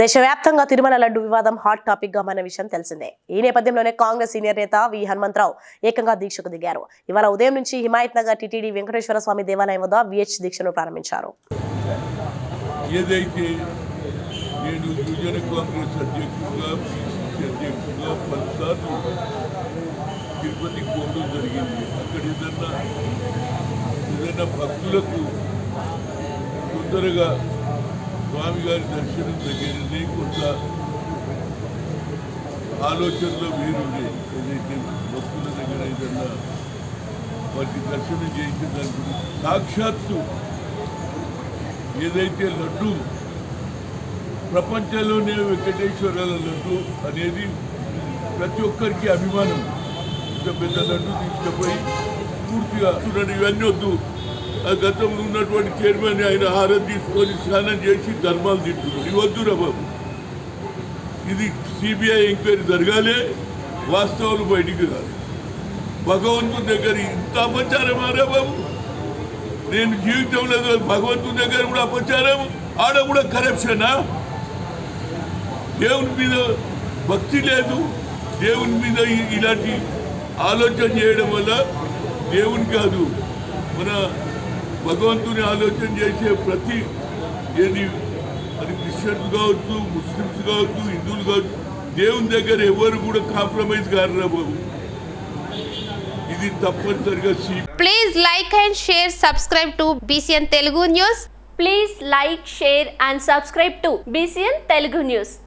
దేశవ్యాప్తంగా తిరుమల లడ్డు వివాదం హాట్ టాపిక్గా మన విషయం తెలిసిందే. ఈ నేపథ్యంలోనే కాంగ్రెస్ సీనియర్ నేత వి హనుమంతరావు ఏకంగా దీక్షకు దిగారు. ఇవాళ ఉదయం నుంచి హిమాయత్ నగర్ టిటిడి వెంకటేశ్వర స్వామి దేవాలయం వద్ద విహెచ్ దీక్షను ప్రారంభించారు. ఏదైతే నేను కాంగ్రెస్ పిసిసి పలుసార్లు తిరుపతి పోవడం జరిగింది. అక్కడ ఏదన్నా ఏదైనా భక్తులకు తొందరగా స్వామివారి దర్శనం దగ్గరనే కొంత ఆలోచనలో వేరుండే ఏదైతే భక్తుల దగ్గర ఏదన్నా వారికి దర్శనం చేయించిన దాని గురించి సాక్షాత్తు ఏదైతే లడ్డు ప్రపంచంలోనే వెంకటేశ్వరాల లడ్డు అనేది ప్రతి ఒక్కరికి అభిమానం. ఇంత పెద్ద లడ్డు తీసుకుపోయి పూర్తిగా చూడండి ఇవన్నీ వద్దు. ఆ గతంలో ఉన్నటువంటి చైర్మన్ ఆయన హారం తీసుకొని స్నానం చేసి ధర్మాలు తింటున్నాడు ఇది వద్దురా బాబు. ఇది సిబిఐ ఎంక్వైరీ జరగాలి వాస్తవాలు బయటికి రాలి. భగవంతుని దగ్గర ఇంత అపచారమారా బాబు? నేను జీవితంలో భగవంతుని దగ్గర కూడా అపచారం ఆడ కూడా కరప్షనా దేవుని మీద భక్తి లేదు. దేవుని మీద ఇలాంటి ఆలోచన చేయడం వల్ల దేవుని కాదు మన భగవంతుని ఆలోచన చేసే ప్రతి ఏది అది క్రిస్టియన్స్ కావచ్చు ముస్లిమ్స్ కావచ్చు హిందువులు కావచ్చు దేవుని దగ్గర ఎవరు కూడా కాంప్రమైజ్ కారు ఇది తప్పనిసరిగా please like and share subscribe to BCN Telugu news please like share and subscribe to BCN Telugu news